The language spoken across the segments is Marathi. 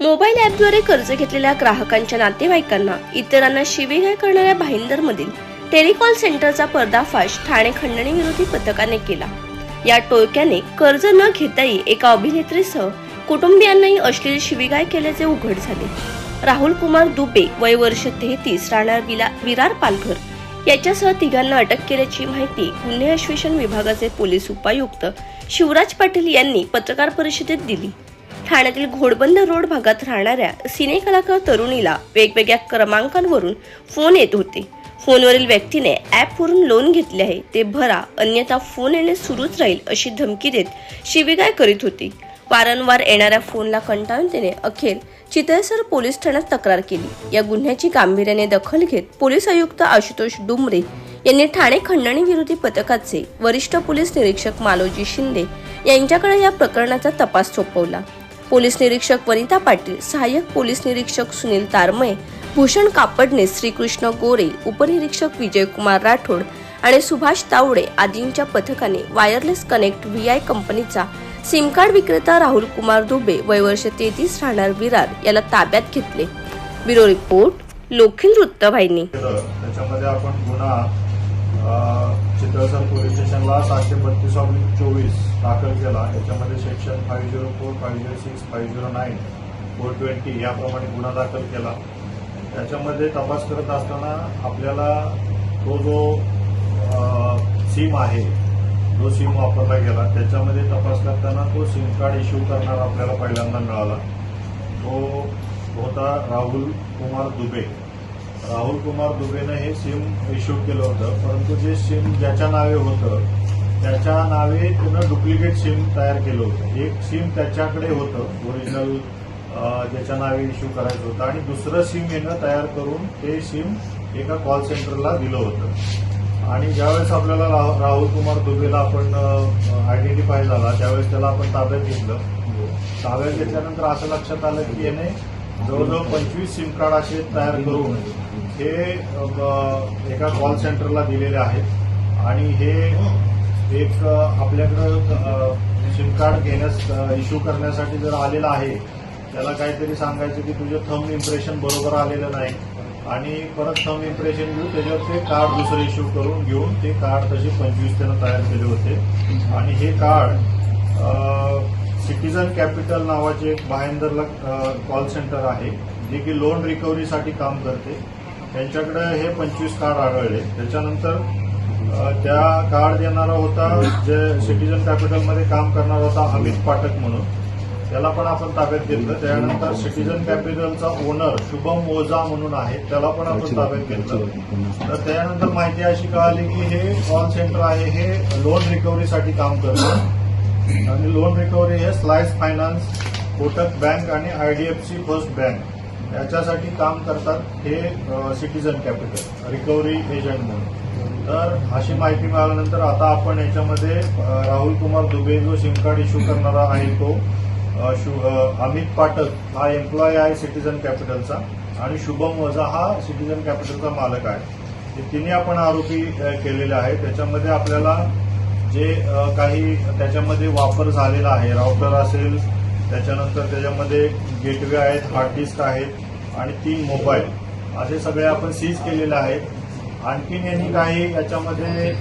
मोबाईल ॲपद्वारे कर्ज घेतलेल्या ग्राहकांच्या नातेवाईकांना इतरांना शिवीगाळ करणाऱ्या भाईंदरमधील टेलिकॉल सेंटरचा पर्दाफाश ठाणे खंडणी विरोधी पथकाने केला. या टोळक्याने कर्ज न घेताही एका अभिनेत्रीसह कुटुंबियांनाही अश्लील शिवीगाळ केल्याचे उघड झाले. राहुल कुमार दुबे वय वर्ष तेहतीस राहणार विला विरार पालघर. याच्यासह तिघांना अटक केल्याची माहिती गुन्हे अन्वेषण विभागाचे पोलीस उपायुक्त शिवराज पाटील यांनी पत्रकार परिषदेत दिली. ठाण्यातील घोडबंद रोड भागात राहणाऱ्या सिने कलाकार तरुणीला वेगवेगळ्या क्रमांकांवरून फोन येत होते. फोनवरील व्यक्तीने ॲपवरून लोन घेतले आहे. ते भरा अन्यथा फोन येणे सुरूच राहील अशी धमकी देत शिविगाय करीत होती. वारंवार येणाऱ्या फोनला कंटाळून तिने अखेर चितळसर पोलीस ठाण्यात तक्रार केली. या गुन्ह्याची गांभीर्याने दखल घेत पोलीस आयुक्त आशुतोष डुमरे यांनी ठाणे खंडणी विरोधी पथकाचे वरिष्ठ पोलीस निरीक्षक मालोजी शिंदे यांच्याकडे या प्रकरणाचा तपास सोपवला. पोलीस निरीक्षक वनिता पाटील सहाय्यक पोलीस निरीक्षक सुनील तारमय भूषण कापडणे श्रीकृष्ण गोरे उपनिरीक्षक विजयकुमार राठोड आणि सुभाष तावडे आदींच्या पथकाने वायरलेस कनेक्ट व्ही आय कंपनीचा सिम कार्ड विक्रेता राहुल कुमार दुबे वय वर्ष तेहतीस राहणार विरार याला ताब्यात घेतले. ब्युरो रिपोर्ट लोखिल वृत्तवाहिनी. त्याच्यामध्ये आपण गुन्हा चितळसर चित्रसर पोलीस स्टेशनला सातशे बत्तीस ऑब्लिक चोवीस दाखल केला. याच्यामध्ये section five zero four five zero six five zero nine four twenty याप्रमाणे गुन्हा दाखल केला. त्याच्यामध्ये तपास करत असताना आपल्याला तो जो सिम आहे जो सिम वापरला गेला त्याच्यामध्ये तपास करताना तो सिम कार्ड इश्यू करणारा आपल्याला पहिल्यांदा मिळाला. तो होता राहुल कुमार दुबे. राहुल कुमार दुबेनं हे सिम इश्यू केलं होतं परंतु जे सिम ज्याच्या नावे होतं त्याच्या नावे त्यानं डुप्लिकेट सिम तयार केलं होतं. एक सिम त्याच्याकडे होतं ओरिजिनल ज्याच्या नावे इश्यू करायचं होतं आणि दुसरं सिम येणं तयार करून ते सिम एका कॉल सेंटरला दिलं होतं. आणि ज्यावेळेस आपल्याला राहुल कुमार दुबेला आपण आयडेंटिफाय झाला त्यावेळेस त्याला आपण ताब्यात घेतलं. ताब्यात घेतल्यानंतर असं लक्षात आलं की याने जवळजवळ पंचवीस सिम कार्ड असे तयार करून हे एका कॉल सेंटरला दिलेले आहेत. आणि हे एक आपल्याकडं सिम कार्ड घेण्यास इश्यू करण्यासाठी जर आलेलं आहे त्याला काहीतरी सांगायचं की तुझं थंब इम्प्रेशन बरोबर आलेलं नाही. आणि परत थंब इम्प्रेशन घेऊन त्याच्यावर ते कार्ड दुसरं इश्यू करून घेऊन ते कार्ड तसे पंचवीस त्यानं तयार केले होते. आणि हे कार्ड सिटीजन कॅपिटल नावाचे एक भायंदरला कॉल सेंटर आहे जे की लोन रिकव्हरीसाठी काम करते. त्यांच्याकडे हे पंचवीस कार्ड आढळले. त्याच्यानंतर त्या कार्ड देणारा होता जे सिटीजन कॅपिटलमध्ये काम करणारा होता अमित पाठक म्हणून. त्याला पण आपण ताब्यात घेतलं. त्यानंतर सिटीजन कॅपिटलचा ओनर शुभम ओझा म्हणून आहे त्याला पण आपण ताब्यात घेतलं. तर त्यानंतर माहिती अशी कळाली की हे कॉल सेंटर आहे हे लोन रिकव्हरीसाठी काम करतं. आणि लोन रिकव्हरी हे स्लाइस फायनान्स कोटक बँक आणि आयडीएफसी फर्स्ट बँक याच्यासाठी काम करतात हे सिटीजन कॅपिटल रिकव्हरी एजंट म्हणून. तर अशी माहिती मिळाल्यानंतर आता आपण याच्यामध्ये राहुल कुमार दुबे जो सिम कार्ड इश्यू करणारा आहे तो शु- अमित पाठक हा एम्प्लॉय आहे सिटीजन कॅपिटलचा आणि शुभम वजा हा सिटीजन कॅपिटलचा मालक आहे. तिन्ही आपण आरोपी केलेले आहे त्याच्यामध्ये आपल्याला जे काही त्याच्यामध्ये वापर झालेला आहे राउटर असेल त्याच्यानंतर त्याच्यामध्ये गेटवे आहेत हार्ड डिस्क आहेत आणि तीन मोबाईल असे सगळे आपण सीज केलेले आहेत. आणखीन यांनी काही याच्यामध्ये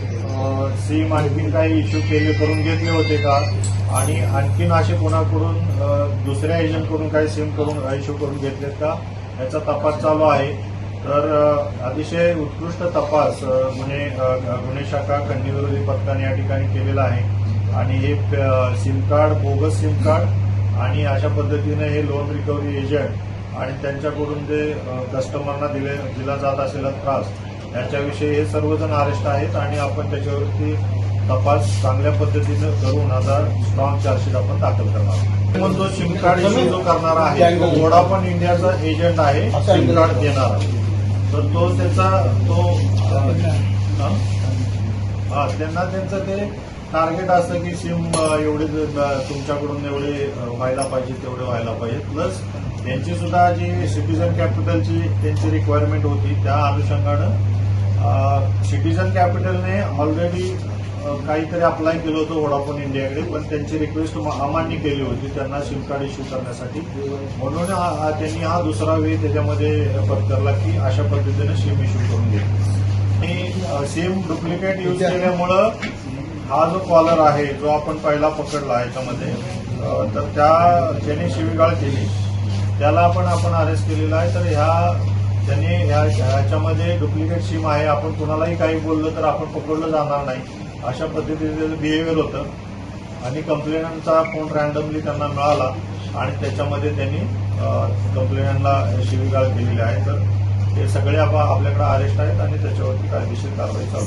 सिम आणखीन काही इश्यू केले करून घेतले होते का? आणि आणखीन असे कोणाकडून दुसऱ्या एजंटकडून काही सिम करून इश्यू करून घेतलेत का? याचा तपास चालू आहे. तर अतिशय उत्कृष्ट तपास गुन्हे गुन्हे शाखा खंडी विरोधी पथकाने या ठिकाणी केलेला आहे. आणि हे SIM card bogus SIM card आणि अशा पद्धतीने हे लोन रिकव्हरी एजंट आणि त्यांच्याकडून जे कस्टमरना दिले दिला जात असलेला त्रास याच्याविषयी हे सर्वजण अरेस्ट आहेत आणि आपण त्याच्यावरती तपास चांगल्या पद्धतीनं करून आता स्ट्रॉंग चार्जशीट आपण दाखल करणार आहोत. म्हणतो सिम कार्ड इश्यू जो करणारा आहे तो वोडाफोन इंडियाचा एजंट आहे सिम कार्ड देणारा तर तो त्याचा तो हा? त्यांना त्यांचं ते टार्गेट असतं की सिम एवढे तुमच्याकडून एवढे व्हायला पाहिजे तेवढे व्हायला पाहिजे प्लस त्यांची सुद्धा जी सिटीजन कॅपिटलची त्यांची रिक्वायरमेंट होती त्या अनुषंगानं सिटीजन कॅपिटलने ऑलरेडी काहीतरी अप्लाय केलं होतं व्होडाफोन इंडियाकडे पण त्यांची रिक्वेस्ट अमान्य केली होती. त्यांना सिम कार्ड इश्यू करण्यासाठी. म्हणून हा- त्यांनी हा दुसरा वे त्याच्यामध्ये पत्करला की अशा पद्धतीने सिम इश्यू करून घेतली आणि सिम डुप्लिकेट यूज केल्यामुळं हा जो कॉलर आहे जो आपण पहिला पकडला याच्यामध्ये तर त्या ज्याने शिवीगाळ केली त्याला आपण आपण अरेस्ट केलेला आहे. तर ह्या त्यांनी ह्या ह्याच्यामध्ये डुप्लिकेट सिम आहे आपण कुणालाही काही बोललं तर आपण पकडलं जाणार नाही. अशा पद्धतीचं बिहेवियर होतं. आणि कंप्लेनंटचा फोन रँडमली त्यांना मिळाला आणि त्याच्यामध्ये त्यांनी कंप्लेनंटला शिवीगाळ केलेली आहे. तर हे सगळे आपल्याकडे अरेस्ट आहेत आणि त्याच्यावरती कायदेशीर कारवाई चालू